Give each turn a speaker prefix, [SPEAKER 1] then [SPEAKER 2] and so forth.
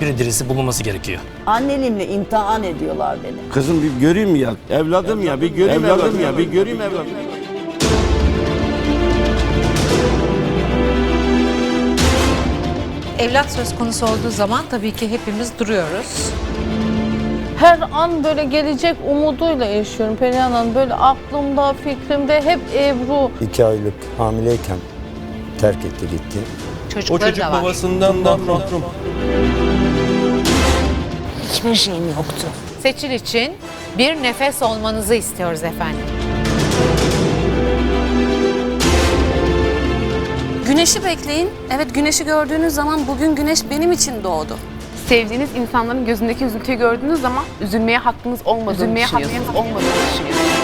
[SPEAKER 1] bir dirisi bulunması gerekiyor.
[SPEAKER 2] Anneliğimle imtihan ediyorlar beni.
[SPEAKER 3] Kızım bir göreyim ya. Evladım ya bir göreyim evladım ya bir göreyim evladım.
[SPEAKER 4] Evlat söz konusu olduğu zaman tabii ki hepimiz duruyoruz.
[SPEAKER 5] Her an böyle gelecek umuduyla yaşıyorum Perihan Hanım. Böyle aklımda, fikrimde hep Ebru.
[SPEAKER 6] İki aylık hamileyken terk etti gitti.
[SPEAKER 4] Çocukları da var.
[SPEAKER 3] babasından da mahrum.
[SPEAKER 7] Hiçbir şeyim yoktu.
[SPEAKER 4] Seçil için bir nefes olmanızı istiyoruz efendim.
[SPEAKER 8] Güneşi bekleyin. Evet güneşi gördüğünüz zaman bugün güneş benim için doğdu.
[SPEAKER 9] sevdiğiniz insanların gözündeki üzüntüyü gördüğünüz zaman üzülmeye hakkınız olmadığını düşünüyorsunuz. olmadığını düşünüyorsunuz.